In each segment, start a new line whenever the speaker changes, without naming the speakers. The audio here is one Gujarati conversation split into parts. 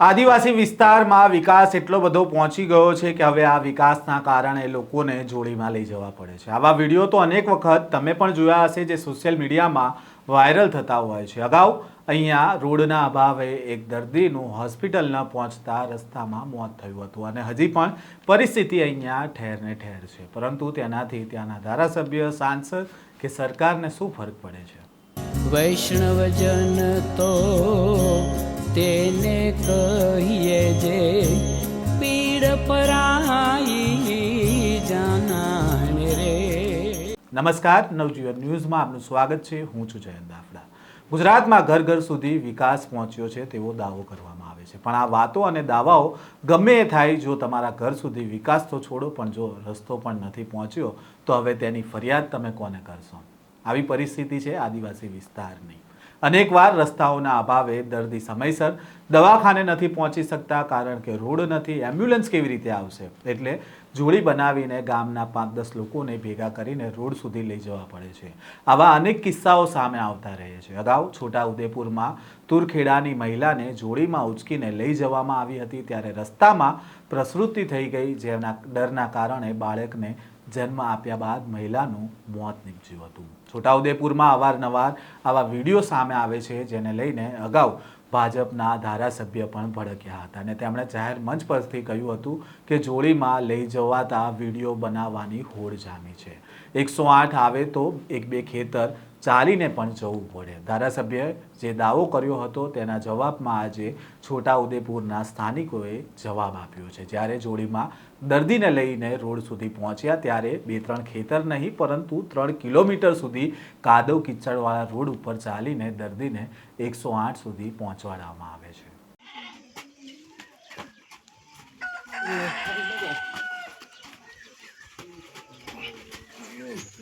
આદિવાસી વિસ્તારમાં વિકાસ એટલો બધો પહોંચી ગયો છે કે હવે આ વિકાસના કારણે લોકોને જોડીમાં લઈ જવા પડે છે. આવા વીડિયો તો અનેક વખત તમે પણ જોયા હશે જે સોશિયલ મીડિયામાં વાયરલ થતા હોય છે. અગાઉ અહીંયા રોડના અભાવે એક દર્દીનું હોસ્પિટલ ન પહોંચતા રસ્તામાં મોત થયું હતું અને હજી પણ પરિસ્થિતિ અહીંયા ઠેરને ઠેર છે. પરંતુ તેનાથી ત્યાંના ધારાસભ્ય, સાંસદ કે સરકારને શું ફરક પડે છે?
વૈષ્ણવજન તો તેને કહીએ જે પીડ પરાઈ જાનાને રે.
નમસ્કાર, નવજીવન ન્યૂઝમાં આપનું સ્વાગત છે. હું છું જયંત દાફડા. ગુજરાતમાં ઘર ઘર સુધી વિકાસ પહોંચ્યો છે તેવો દાવો કરવામાં આવે છે. પણ આ વાતો અને દાવાઓ ગમે એ થાય, જો તમારા ઘર સુધી વિકાસ તો છોડો, પણ જો રસ્તો પણ નથી પહોંચ્યો, તો હવે તેની ફરિયાદ તમે કોને કરશો? આવી પરિસ્થિતિ છે આદિવાસી વિસ્તારની. અનેકવાર રસ્તાઓના અભાવે દર્દી સમયસર દવાખાને નથી પહોંચી શકતા કારણ કે રોડ નથી, એમ્બ્યુલન્સ કેવી રીતે આવશે? એટલે જોડી બનાવીને ગામના પાંચ દસ લોકોને ભેગા કરીને રોડ સુધી લઈ જવા પડે છે. આવા અનેક કિસ્સાઓ સામે આવતા રહે છે. અગાઉ છોટા ઉદેપુરમાં તુરખેડાની મહિલાને જોડીમાં ઉચકીને લઈ જવામાં આવી હતી, ત્યારે રસ્તામાં પ્રસૃતિ થઈ ગઈ, જેના ડરના કારણે બાળકને જન્મ આપ્યા બાદ મહિલાનું મોત નીપજ્યું હતું. છોટાઉદેપુરમાં અવારનવાર આવા વીડિયો સામે આવે છે, જેને લઈને અગાઉ ભાજપના ધારાસભ્ય પણ ભડક્યા હતા. અને તેમણે જાહેર મંચ પરથી કહ્યું હતું કે જોડીમાં લઈ જવાતા વીડિયો બનાવવાની હોડ જામી છે. એકસો આઠ આવે તો એક બે ખેતર ચાલીને પણ જવું પડે. ધારાસભ્ય જે દાવો કર્યો હતો તેના જવાબમાં આજે છોટાઉદેપુરના સ્થાનિકોએ જવાબ આપ્યો છે. જ્યારે જોડીમાં દર્દીને લઈને રોડ સુધી પહોંચ્યા ત્યારે બે ત્રણ ખેતર નહીં, પરંતુ ત્રણ કિલોમીટર સુધી કાદવ કિચડવાળા રોડ ઉપર ચાલીને દર્દીને એકસો આઠ સુધી પહોંચવાડવામાં આવે છે.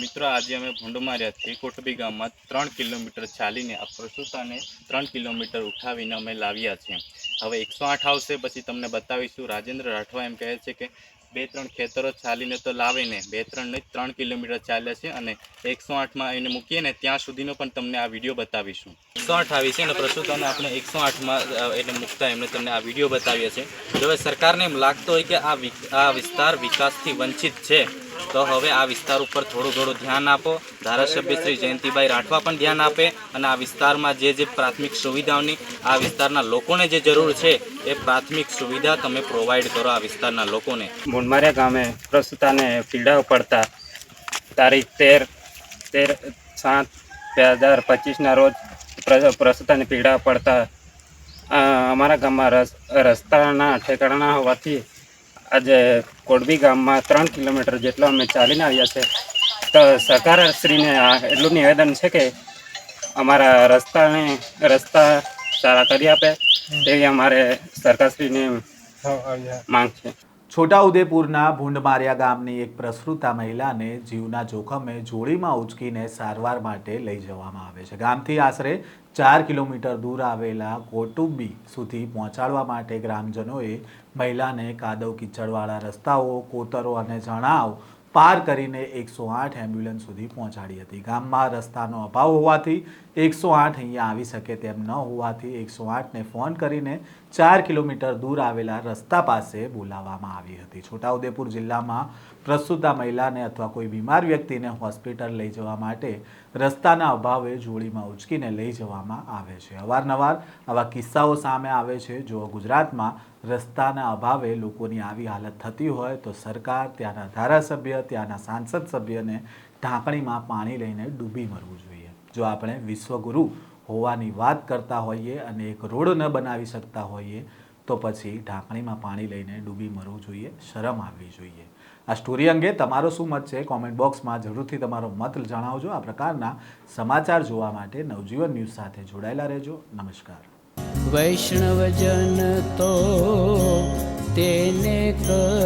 મિત્રો, આજે અમે ભૂંડમાર્યાથી કોટબી ગામમાં ત્રણ કિલોમીટર ચાલીને આ પ્રસૂતાને ત્રણ કિલોમીટર ઉઠાવીને અમે લાવ્યા છીએ. હવે એકસો આઠ આવશે, પછી તમને બતાવીશું. રાજેન્દ્ર રાઠવા એમ કહે છે કે બે ત્રણ ખેતરો ચાલીને તો લાવીને બે ત્રણ નહીં, ત્રણ કિલોમીટર ચાલ્યા છે અને એકસો આઠમાં એને મૂકીએ ને ત્યાં સુધીનો પણ તમને આ વીડિયો બતાવીશું. એકસો આઠ આવી છે અને પ્રસુતાને આપણે એકસો આઠમાં એટલે મૂકતા એમને તમને આ વીડિયો બતાવીએ છીએ હવે સરકારને એમ લાગતો હોય કે આ આ વિસ્તાર વિકાસથી વંચિત છે તો હવે આ વિસ્તાર ઉપર થોડું ઘણું ધ્યાન આપો. ધારાસભ્ય શ્રી જયંતિભાઈ રાઠવા પણ ધ્યાન આપે અને આ વિસ્તારમાં જે જે પ્રાથમિક સુવિધાઓની આ વિસ્તારના લોકોને જે જરૂર છે, એ પ્રાથમિક સુવિધા તમે પ્રોવાઈડ કરો આ વિસ્તારના લોકોને.
મુંડમારિયા ગામે પ્રસ્તુતાને પીડાઓ પડતા તારીખ તેર તેર સાત બે હજાર પચીસના રોજ પ્ર- પ્રસ્તુતાને પીડા પડતા અમારા ગામમાં રસ, રસ્તાના ઠેકાણા હોવાથી આજે કોડબી ગામમાં ત્રણ કિલોમીટર જેટલો અમે ચાલીને આવ્યા છે. તો સરકારશ્રીને આ એટલું નિવેદન છે કે અમારા રસ્તાને રસ્તા સારા કરી આપે તેવી અમારે સરકારશ્રીને માંગ છે.
છોટાઉદેપુરના ભૂંડમારિયા ગામની એક પ્રસૃતા મહિલાને જીવના જોખમે જોડીમાં ઉચકીને સારવાર માટે લઈ જવામાં આવે છે. ગામથી આશરે ચાર કિલોમીટર દૂર આવેલા કોટુંબી સુધી પહોંચાડવા માટે ગ્રામજનોએ મહિલાને કાદવ કીચડવાળા રસ્તાઓ, કોતરો અને જણાવ પાર કરીને એકસો આઠ એમ્બ્યુલન્સ સુધી પહોંચાડી હતી. ગામમાં રસ્તાનો અભાવ હોવાથી એકસો આઠ અહીંયા આવી શકે તેમ ન હોવાથી એકસો આઠને ફોન કરીને ચાર કિલોમીટર દૂર આવેલા રસ્તા પાસે બોલાવવામાં આવી હતી. છોટાઉદેપુર જિલ્લામાં પ્રસૂતા મહિલાને અથવા કોઈ બીમાર વ્યક્તિને હોસ્પિટલ લઈ જવા માટે રસ્તાના અભાવે જોડીમાં ઉચકીને લઈ જવામાં આવે છે. અવારનવાર આવા કિસ્સાઓ સામે આવે છે. જો ગુજરાતમાં રસ્તાના અભાવે લોકોની આવી હાલત થતી હોય તો સરકાર, ત્યાંના ધારાસભ્ય, ત્યાંના સાંસદ સભ્યને ઢાંકણીમાં પાણી લઈને ડૂબી મરવું જોઈએ. જો આપણે વિશ્વગુરુ હોવાની વાત કરતા હોઈએ અને એક રોડ ન બનાવી શકતા હોઈએ, તો પછી ઢાંકણીમાં પાણી લઈને ડૂબી મરવું જોઈએ, શરમ આવવી જોઈએ. આ સ્ટોરી અંગે તમારો શું મત છે? કોમેન્ટ બોક્સમાં જરૂરથી તમારો મત જણાવજો. આ પ્રકારના સમાચાર જોવા માટે નવજીવન ન્યૂઝ સાથે જોડાયેલા રહેજો. નમસ્કાર.
વૈષ્ણવજન તો તેને કહીએ જે